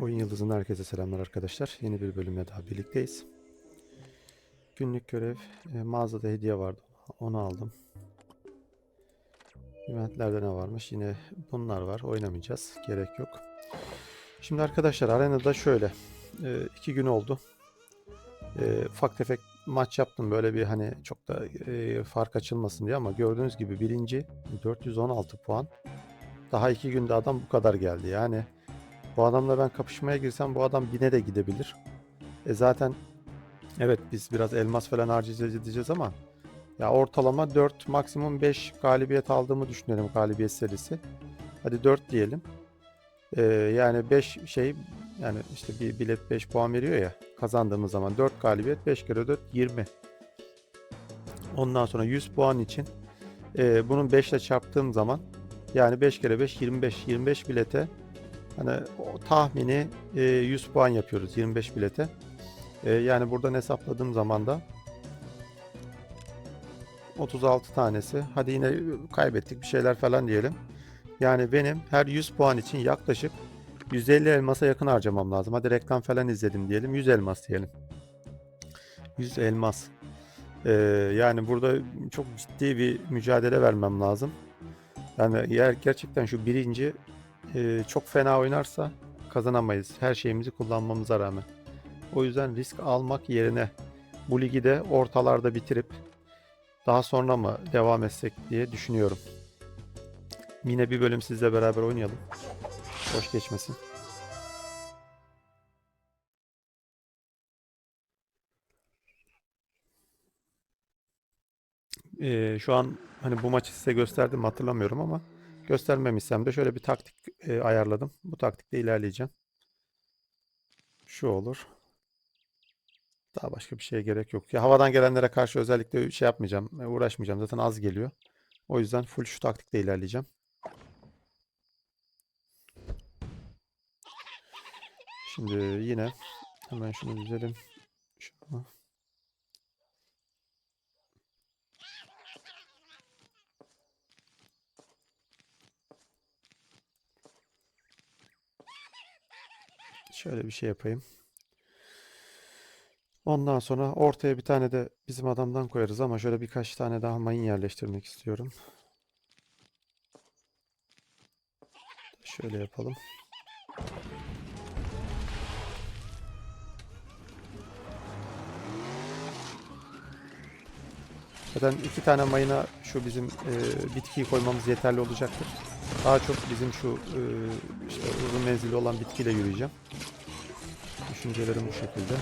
Oyun Yıldızı'ndan herkese selamlar arkadaşlar. Yeni bir bölümle daha birlikteyiz. Günlük görev, e, mağazada hediye vardı. Onu aldım. Eventlerde ne varmış? Yine bunlar var. Oynamayacağız. Gerek yok. Şimdi arkadaşlar arenada şöyle. e, iki gün oldu. E, ufak tefek maç yaptım. Böyle bir hani çok da e, fark açılmasın diye ama gördüğünüz gibi birinci 416 puan. Daha iki günde adam bu kadar geldi. Yani bu adamla ben kapışmaya girsem bu adam bine de gidebilir. E zaten evet biz biraz elmas falan harcayacağız edeceğiz ama ya ortalama 4 maksimum 5 galibiyet aldığımı düşünelim galibiyet serisi. Hadi 4 diyelim. E, yani 5 şey yani işte bir bilet 5 puan veriyor ya kazandığımız zaman 4 galibiyet 5 kere 4 20. Ondan sonra 100 puan için e, bunun 5 ile çarptığım zaman yani 5 kere 5 25 25 bilete Hani o tahmini e, 100 puan yapıyoruz 25 bilete. E, yani buradan hesapladığım zaman da 36 tanesi. Hadi yine kaybettik bir şeyler falan diyelim. Yani benim her 100 puan için yaklaşık 150 elmasa yakın harcamam lazım. Hadi reklam falan izledim diyelim. 100 elmas diyelim. 100 elmas. E, yani burada çok ciddi bir mücadele vermem lazım. Yani eğer gerçekten şu birinci e, çok fena oynarsa kazanamayız. Her şeyimizi kullanmamıza rağmen. O yüzden risk almak yerine bu ligi de ortalarda bitirip daha sonra mı devam etsek diye düşünüyorum. Yine bir bölüm sizle beraber oynayalım. Hoş geçmesin. Ee, şu an hani bu maçı size gösterdim hatırlamıyorum ama göstermemişsem de şöyle bir taktik e, ayarladım. Bu taktikte ilerleyeceğim. Şu olur. Daha başka bir şeye gerek yok. Ya havadan gelenlere karşı özellikle şey yapmayacağım, e, uğraşmayacağım. Zaten az geliyor. O yüzden full şu taktikte ilerleyeceğim. Şimdi yine hemen şunu düzelim. Şunu. Şöyle bir şey yapayım. Ondan sonra ortaya bir tane de bizim adamdan koyarız ama şöyle birkaç tane daha mayın yerleştirmek istiyorum. Şöyle yapalım. Zaten iki tane mayına şu bizim e, bitkiyi koymamız yeterli olacaktır. Daha çok bizim şu e, işte uzun menzilli olan bitkiyle yürüyeceğim. Düşüncelerim bu şekilde.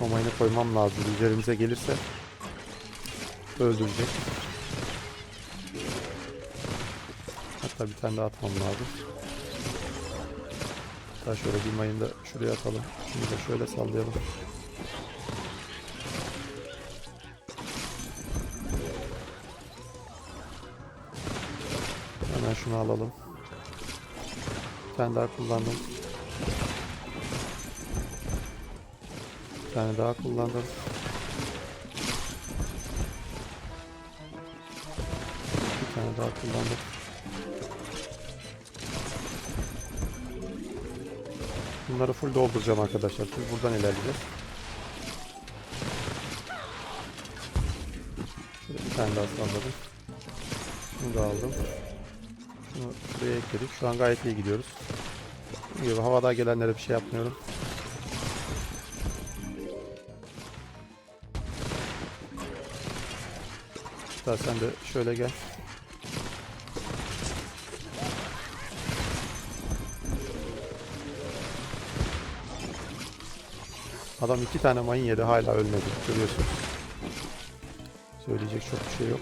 O mayını koymam lazım. Üzerimize gelirse öldürecek. Hatta bir tane daha atmam lazım. Hatta şöyle bir mayını da şuraya atalım. Şunu da şöyle sallayalım. Hemen şunu alalım. Bir tane daha kullandım. Bir tane daha kullandım. Bir tane daha kullandım. Bunları full dolduracağım arkadaşlar. Full buradan ilerleyeceğiz. Şöyle bir tane daha salladım. Şunu da aldım. Şunu şuraya ekledik. Şu an gayet iyi gidiyoruz. Gibi havada gelenlere bir şey yapmıyorum. Hatta sen de şöyle gel. Adam iki tane mayın yedi hala ölmedi. Görüyorsunuz. Söyleyecek çok bir şey yok.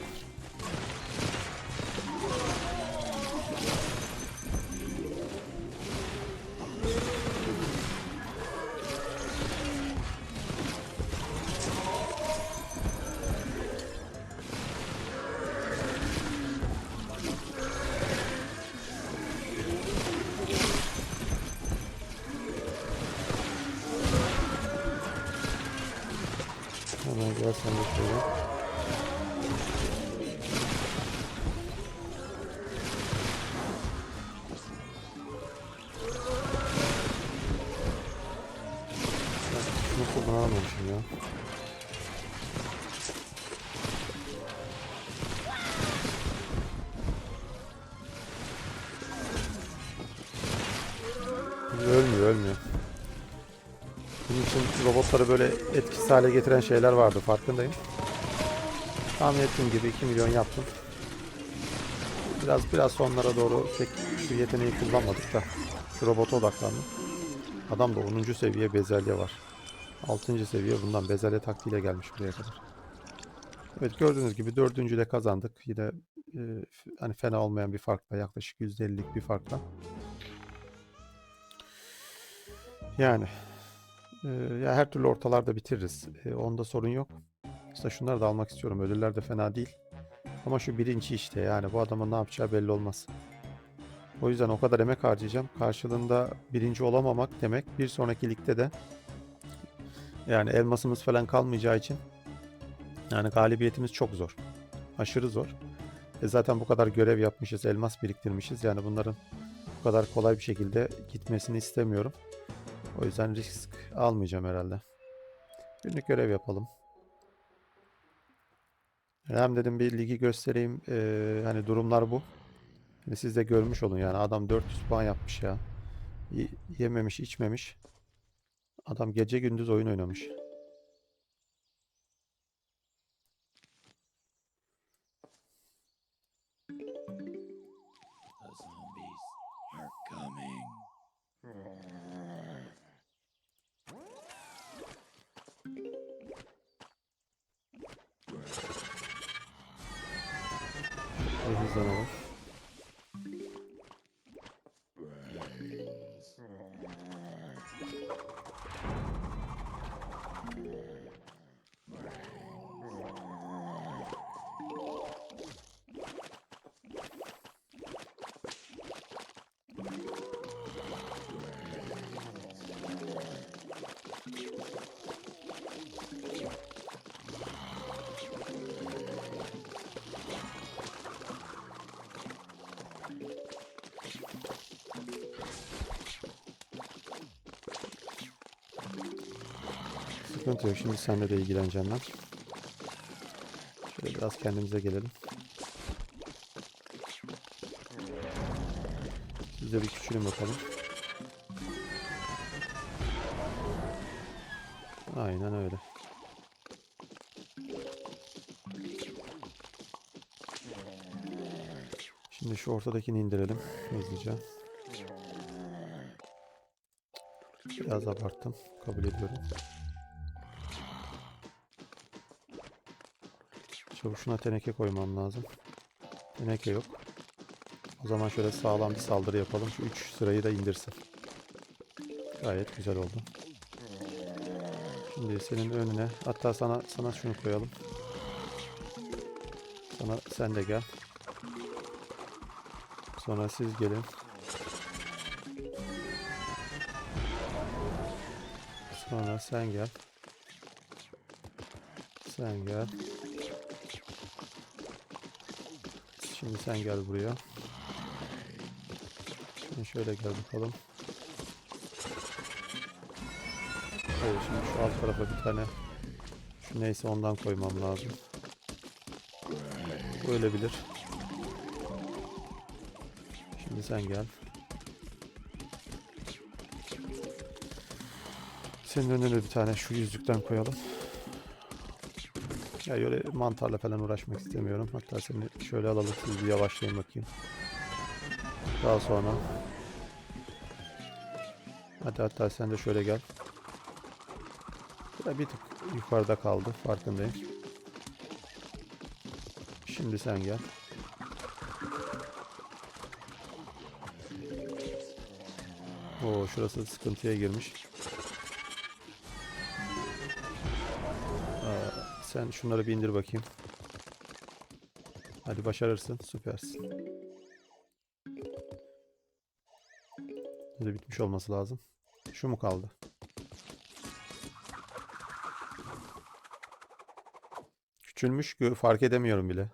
Ölmüyor, ölmüyor. Bunun için robotları böyle etkisiz hale getiren şeyler vardı farkındayım. Tahmin ettiğim gibi 2 milyon yaptım. Biraz biraz sonlara doğru pek şu yeteneği kullanmadık da şu robota odaklandım. Adamda 10. seviye bezelye var. 6. seviye bundan bezelye taktiğiyle gelmiş buraya kadar. Evet gördüğünüz gibi dördüncü de kazandık. Yine e, hani fena olmayan bir farkla yaklaşık %50'lik bir farkla. Yani e, ya her türlü ortalarda bitiririz. E, onda sorun yok. İşte şunları da almak istiyorum. Ödüller de fena değil. Ama şu birinci işte yani bu adamın ne yapacağı belli olmaz. O yüzden o kadar emek harcayacağım. Karşılığında birinci olamamak demek bir sonraki ligde de yani elmasımız falan kalmayacağı için yani galibiyetimiz çok zor. Aşırı zor. E zaten bu kadar görev yapmışız, elmas biriktirmişiz. Yani bunların bu kadar kolay bir şekilde gitmesini istemiyorum. O yüzden risk almayacağım herhalde. Günlük görev yapalım. Hem dedim bir ligi göstereyim. Ee, hani durumlar bu. Hani siz de görmüş olun yani adam 400 puan yapmış ya. Y- yememiş, içmemiş. Adam gece gündüz oyun oynamış. Sıkıntı yok. Şimdi seninle de ilgileneceğim ben. Şöyle biraz kendimize gelelim. Siz de bir küçülün bakalım. Aynen öyle. Şimdi şu ortadakini indirelim hızlıca. Biraz abarttım. Kabul ediyorum. Çavuş şuna teneke koymam lazım. Teneke yok. O zaman şöyle sağlam bir saldırı yapalım. Şu 3 sırayı da indirsin. Gayet güzel oldu. Şimdi senin önüne hatta sana sana şunu koyalım. Sana sen de gel. Sonra siz gelin. Sonra sen gel. Sen gel. Şimdi sen gel buraya. Şimdi şöyle gel bakalım. Evet şimdi şu alt tarafa bir tane şu neyse ondan koymam lazım. Bu ölebilir. Şimdi sen gel. Senin önüne bir tane şu yüzükten koyalım. Ya öyle mantarla falan uğraşmak istemiyorum. Hatta seni şöyle alalım siz bir yavaşlayın bakayım. Daha sonra Hadi hatta sen de şöyle gel. Bir tık yukarıda kaldı farkındayım. Şimdi sen gel. Oo şurası sıkıntıya girmiş. Sen şunları bir indir bakayım. Hadi başarırsın. Süpersin. Böyle bitmiş olması lazım. Şu mu kaldı? küçülmüş fark edemiyorum bile.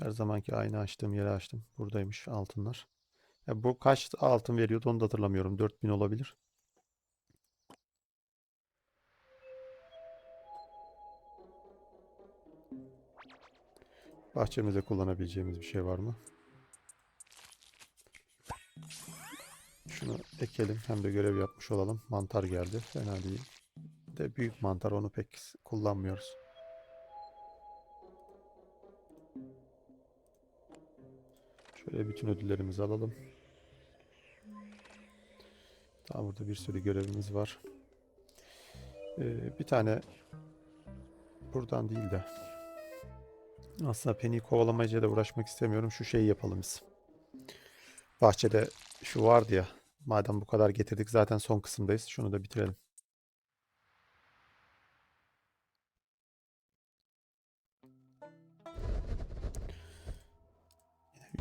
Her zamanki aynı açtığım yere açtım. Buradaymış altınlar. Ya bu kaç altın veriyordu onu da hatırlamıyorum. 4000 olabilir. Bahçemizde kullanabileceğimiz bir şey var mı? Şunu ekelim hem de görev yapmış olalım. Mantar geldi. Fena değil. De büyük mantar onu pek kullanmıyoruz. Şöyle bütün ödüllerimizi alalım. Daha burada bir sürü görevimiz var. Ee, bir tane buradan değil de aslında Penny'i kovalamayacağıyla da uğraşmak istemiyorum. Şu şeyi yapalım biz. Bahçede şu vardı ya. Madem bu kadar getirdik zaten son kısımdayız. Şunu da bitirelim.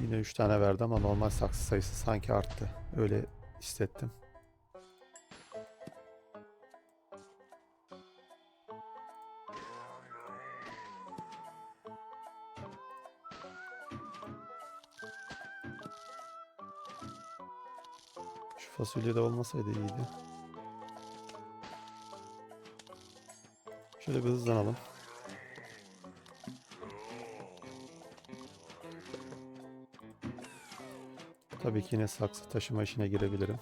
Yine 3 tane verdi ama normal saksı sayısı sanki arttı. Öyle hissettim. Fasulye de olmasaydı iyiydi. Şöyle bir hızlanalım. Tabii ki yine saksı taşıma işine girebilirim.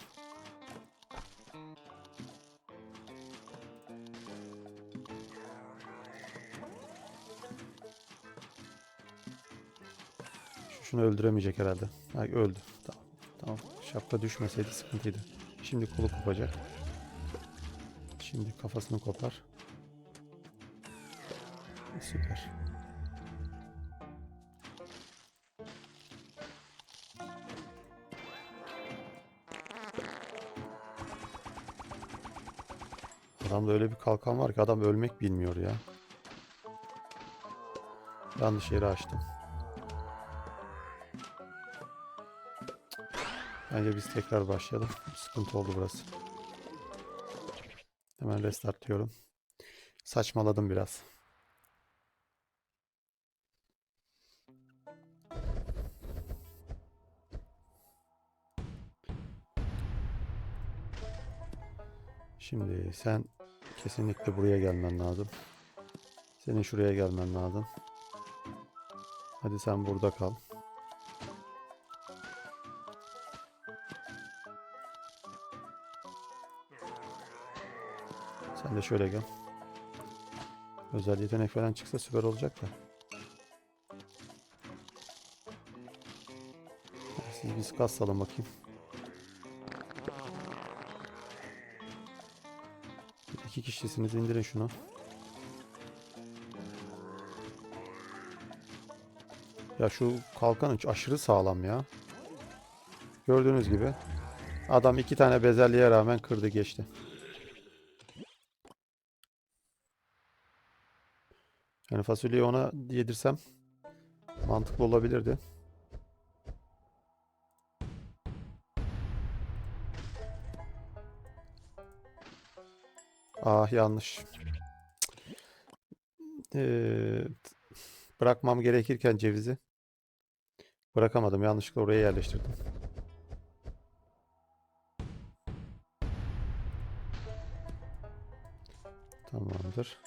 Şu- Şunu öldüremeyecek herhalde. Ha, öldü. Tamam. Tamam. Şapka düşmeseydi sıkıntıydı. Şimdi kolu kopacak. Şimdi kafasını kopar. Süper. Adamda öyle bir kalkan var ki adam ölmek bilmiyor ya. Yanlış yeri açtım. Bence biz tekrar başlayalım. Sıkıntı oldu burası. Hemen restart diyorum. Saçmaladım biraz. Şimdi sen kesinlikle buraya gelmen lazım. Senin şuraya gelmen lazım. Hadi sen burada kal. De şöyle gel. Özel yetenek falan çıksa süper olacak da. Siz biz kas bakayım. İki kişisiniz indirin şunu. Ya şu kalkan aşırı sağlam ya. Gördüğünüz gibi adam iki tane bezelliğe rağmen kırdı geçti. Yani fasulyeyi ona yedirsem mantıklı olabilirdi. Ah yanlış. Ee, bırakmam gerekirken cevizi bırakamadım. Yanlışlıkla oraya yerleştirdim. Tamamdır.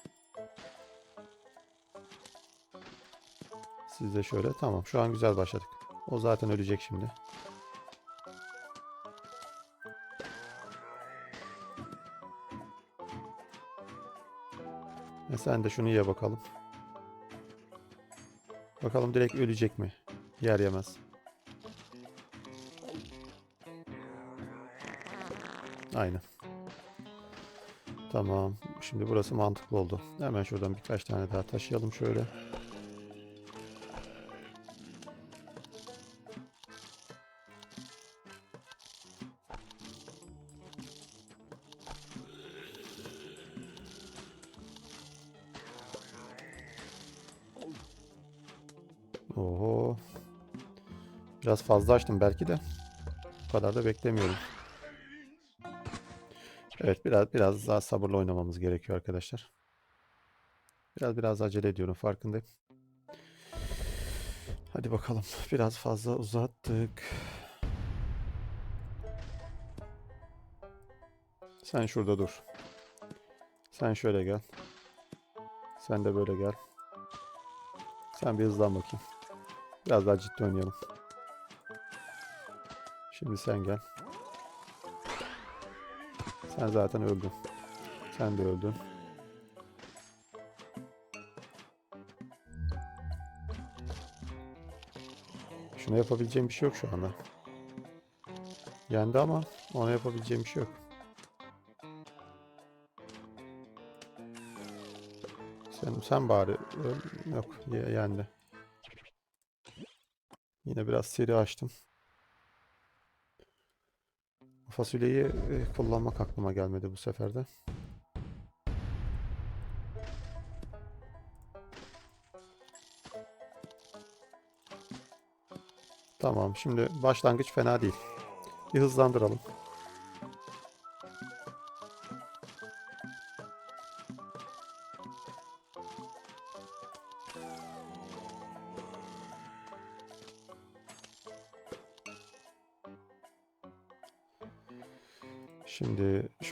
Siz de şöyle. Tamam. Şu an güzel başladık. O zaten ölecek şimdi. E sen de şunu ye bakalım. Bakalım direkt ölecek mi? Yer yemez. Aynen. Tamam. Şimdi burası mantıklı oldu. Hemen şuradan birkaç tane daha taşıyalım şöyle. Biraz fazla açtım belki de. Bu kadar da beklemiyorum. Evet biraz biraz daha sabırlı oynamamız gerekiyor arkadaşlar. Biraz biraz acele ediyorum farkındayım. Hadi bakalım. Biraz fazla uzattık. Sen şurada dur. Sen şöyle gel. Sen de böyle gel. Sen bir hızlan bakayım. Biraz daha ciddi oynayalım. Şimdi sen gel. Sen zaten öldün. Sen de öldün. Şuna yapabileceğim bir şey yok şu anda. Yendi ama ona yapabileceğim bir şey yok. Sen, sen bari öl- yok ye- yendi. Yine biraz seri açtım. Fasulyeyi e, kullanmak aklıma gelmedi bu sefer de. Tamam, şimdi başlangıç fena değil. Bir hızlandıralım.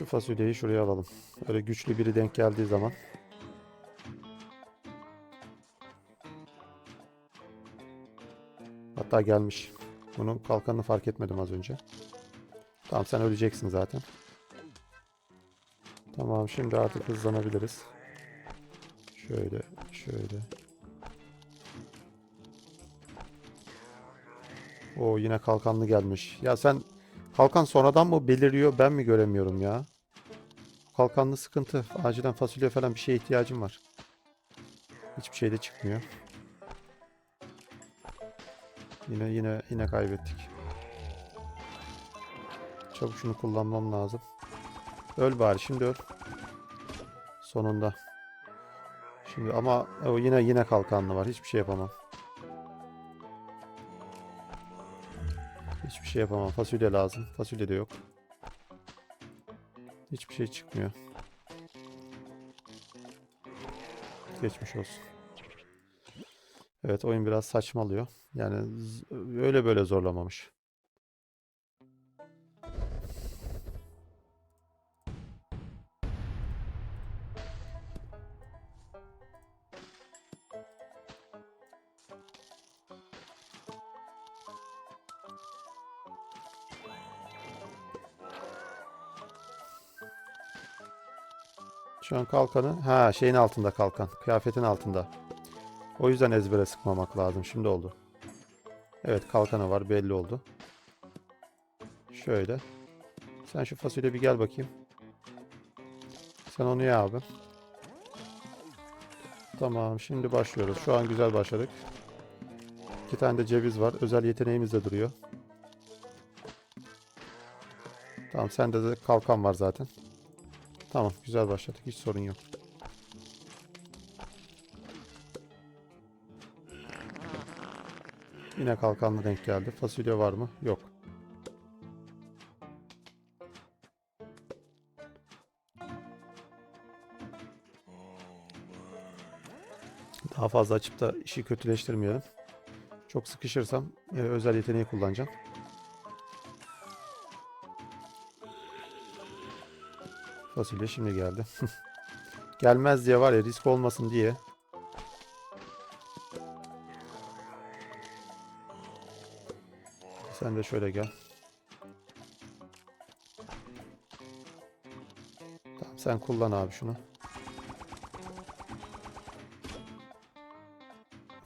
Fasulyeyi şuraya alalım. Öyle güçlü biri denk geldiği zaman. Hatta gelmiş. Bunun kalkanını fark etmedim az önce. Tamam sen öleceksin zaten. Tamam şimdi artık hızlanabiliriz. Şöyle, şöyle. O yine kalkanlı gelmiş. Ya sen kalkan sonradan mı beliriyor ben mi göremiyorum ya? Kalkanlı sıkıntı. Acilen fasulye falan bir şeye ihtiyacım var. Hiçbir şey de çıkmıyor. Yine yine yine kaybettik. Çabuk şunu kullanmam lazım. Öl bari şimdi öl. Sonunda. Şimdi ama o yine yine kalkanlı var. Hiçbir şey yapamam. Hiçbir şey yapamam. Fasulye lazım. Fasulye de yok. Hiçbir şey çıkmıyor. Geçmiş olsun. Evet oyun biraz saçmalıyor. Yani öyle böyle zorlamamış. Şu an kalkanı ha şeyin altında kalkan. Kıyafetin altında. O yüzden ezbere sıkmamak lazım. Şimdi oldu. Evet kalkanı var belli oldu. Şöyle. Sen şu fasulye bir gel bakayım. Sen onu ye abi. Tamam şimdi başlıyoruz. Şu an güzel başladık. İki tane de ceviz var. Özel yeteneğimiz de duruyor. Tamam sende de kalkan var zaten. Tamam güzel başladık. Hiç sorun yok. Yine kalkanlı denk geldi. Fasulye var mı? Yok. Daha fazla açıp da işi kötüleştirmeyelim. Çok sıkışırsam e, özel yeteneği kullanacağım. Fasulye şimdi geldi. Gelmez diye var ya risk olmasın diye. Sen de şöyle gel. Tamam sen kullan abi şunu.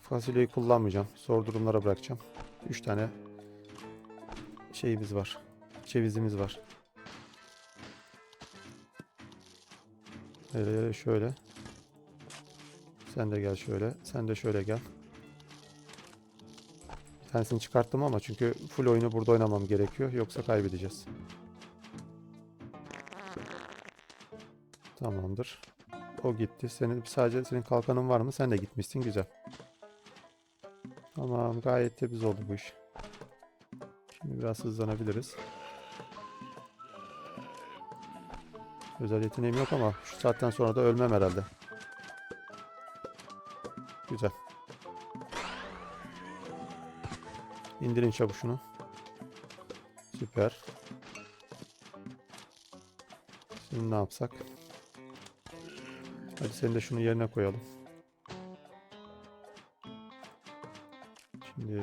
Fasulyeyi kullanmayacağım. Zor durumlara bırakacağım. 3 tane şeyimiz var. Cevizimiz var. Ee, şöyle. Sen de gel şöyle. Sen de şöyle gel. Tanesini çıkarttım ama çünkü full oyunu burada oynamam gerekiyor. Yoksa kaybedeceğiz. Tamamdır. O gitti. Senin sadece senin kalkanın var mı? Sen de gitmişsin. Güzel. Tamam. Gayet temiz oldu bu iş. Şimdi biraz hızlanabiliriz. Özel yeteneğim yok ama şu saatten sonra da ölmem herhalde. Güzel. İndirin çabuk. Süper. Şimdi ne yapsak? Hadi seni de şunu yerine koyalım. Şimdi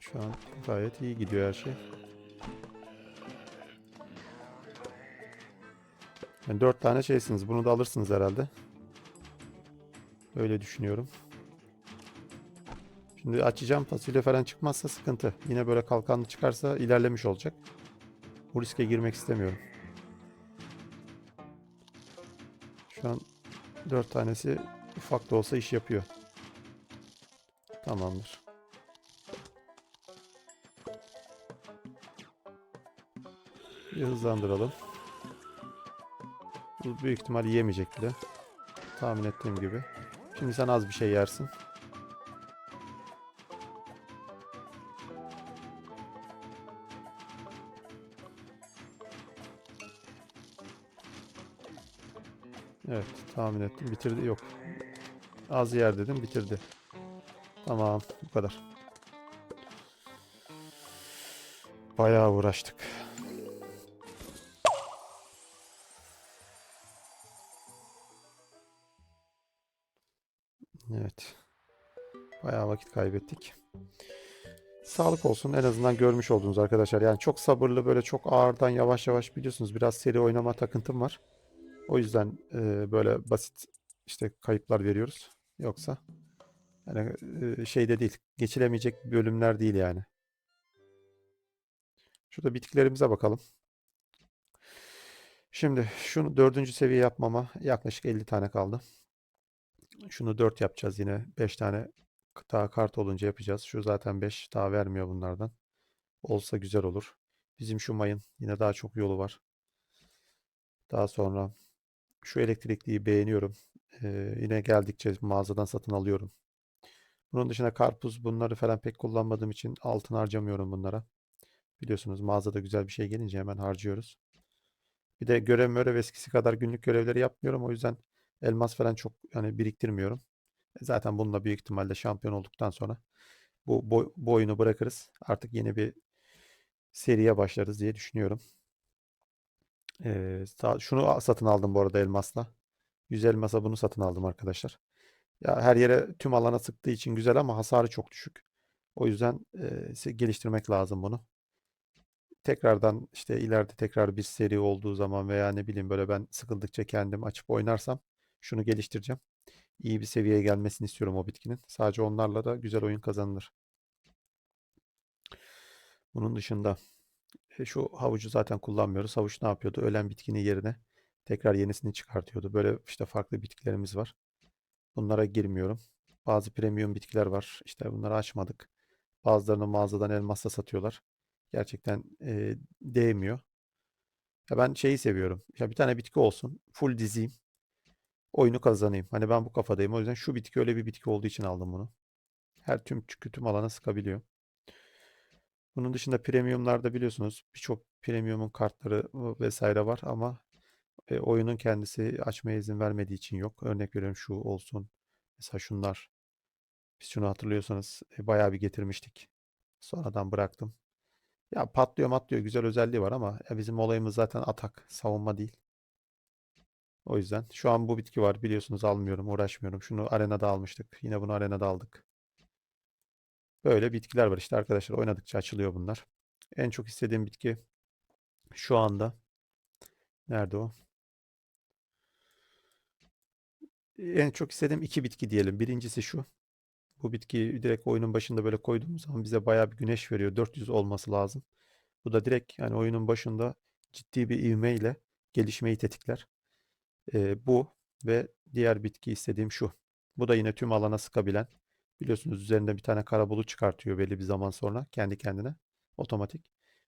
şu an gayet iyi gidiyor her şey. Yani dört tane şeysiniz. Bunu da alırsınız herhalde. Öyle düşünüyorum. Şimdi açacağım fasulye falan çıkmazsa sıkıntı. Yine böyle kalkanlı çıkarsa ilerlemiş olacak. Bu riske girmek istemiyorum. Şu an dört tanesi ufak da olsa iş yapıyor. Tamamdır. Bir hızlandıralım. Bu büyük ihtimal yiyemeyecek bile. Tahmin ettiğim gibi. Şimdi sen az bir şey yersin. Evet, tahmin ettim. Bitirdi. Yok. Az yer dedim, bitirdi. Tamam, bu kadar. Bayağı uğraştık. Vakit kaybettik. Sağlık olsun. En azından görmüş oldunuz arkadaşlar. Yani çok sabırlı böyle çok ağırdan yavaş yavaş biliyorsunuz. Biraz seri oynama takıntım var. O yüzden e, böyle basit işte kayıplar veriyoruz. Yoksa yani e, şeyde değil. Geçilemeyecek bölümler değil yani. Şurada bitkilerimize bakalım. Şimdi şunu dördüncü seviye yapmama yaklaşık 50 tane kaldı. Şunu 4 yapacağız yine. 5 tane daha kart olunca yapacağız. Şu zaten 5 daha vermiyor bunlardan. Olsa güzel olur. Bizim şu mayın yine daha çok yolu var. Daha sonra şu elektrikliyi beğeniyorum. Ee, yine geldikçe mağazadan satın alıyorum. Bunun dışında karpuz bunları falan pek kullanmadığım için altın harcamıyorum bunlara. Biliyorsunuz mağazada güzel bir şey gelince hemen harcıyoruz. Bir de görev mörev eskisi kadar günlük görevleri yapmıyorum. O yüzden elmas falan çok yani biriktirmiyorum. Zaten bununla büyük ihtimalle şampiyon olduktan sonra bu, bu, oyunu bırakırız. Artık yeni bir seriye başlarız diye düşünüyorum. Ee, şunu satın aldım bu arada elmasla. 100 elmasa bunu satın aldım arkadaşlar. Ya her yere tüm alana sıktığı için güzel ama hasarı çok düşük. O yüzden e, geliştirmek lazım bunu. Tekrardan işte ileride tekrar bir seri olduğu zaman veya ne bileyim böyle ben sıkıldıkça kendim açıp oynarsam şunu geliştireceğim. İyi bir seviyeye gelmesini istiyorum o bitkinin. Sadece onlarla da güzel oyun kazanılır. Bunun dışında e, şu havucu zaten kullanmıyoruz. Havuç ne yapıyordu? Ölen bitkinin yerine tekrar yenisini çıkartıyordu. Böyle işte farklı bitkilerimiz var. Bunlara girmiyorum. Bazı premium bitkiler var. İşte bunları açmadık. Bazılarını mağazadan elmasla satıyorlar. Gerçekten e, değmiyor. Ya ben şeyi seviyorum. Ya bir tane bitki olsun. Full dizeyim. Oyunu kazanayım. Hani ben bu kafadayım. O yüzden şu bitki öyle bir bitki olduğu için aldım bunu. Her tüm tüm alana sıkabiliyor. Bunun dışında premiumlarda biliyorsunuz birçok premiumun kartları vesaire var ama e, oyunun kendisi açmaya izin vermediği için yok. Örnek veriyorum şu olsun. Mesela şunlar. Biz şunu hatırlıyorsanız e, bayağı bir getirmiştik. Sonradan bıraktım. Ya patlıyor matlıyor güzel özelliği var ama ya bizim olayımız zaten atak, savunma değil. O yüzden şu an bu bitki var biliyorsunuz almıyorum, uğraşmıyorum. Şunu arenada almıştık. Yine bunu arenada aldık. Böyle bitkiler var işte arkadaşlar oynadıkça açılıyor bunlar. En çok istediğim bitki şu anda nerede o? En çok istediğim iki bitki diyelim. Birincisi şu. Bu bitkiyi direkt oyunun başında böyle koyduğumuz zaman bize bayağı bir güneş veriyor. 400 olması lazım. Bu da direkt yani oyunun başında ciddi bir ivmeyle gelişmeyi tetikler. Ee, bu ve diğer bitki istediğim şu. Bu da yine tüm alana sıkabilen. Biliyorsunuz üzerinde bir tane kara bulut çıkartıyor belli bir zaman sonra kendi kendine otomatik.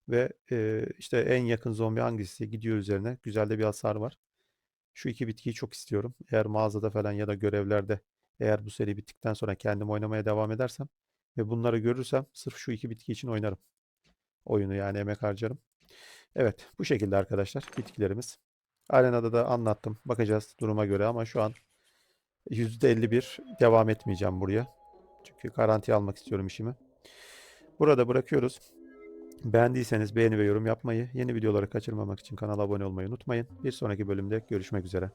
Ve e, işte en yakın zombi hangisi gidiyor üzerine. Güzel de bir hasar var. Şu iki bitkiyi çok istiyorum. Eğer mağazada falan ya da görevlerde eğer bu seri bittikten sonra kendim oynamaya devam edersem ve bunları görürsem sırf şu iki bitki için oynarım. Oyunu yani emek harcarım. Evet bu şekilde arkadaşlar bitkilerimiz. Arenada da anlattım. Bakacağız duruma göre ama şu an %51 devam etmeyeceğim buraya. Çünkü garanti almak istiyorum işimi. Burada bırakıyoruz. Beğendiyseniz beğeni ve yorum yapmayı, yeni videoları kaçırmamak için kanala abone olmayı unutmayın. Bir sonraki bölümde görüşmek üzere.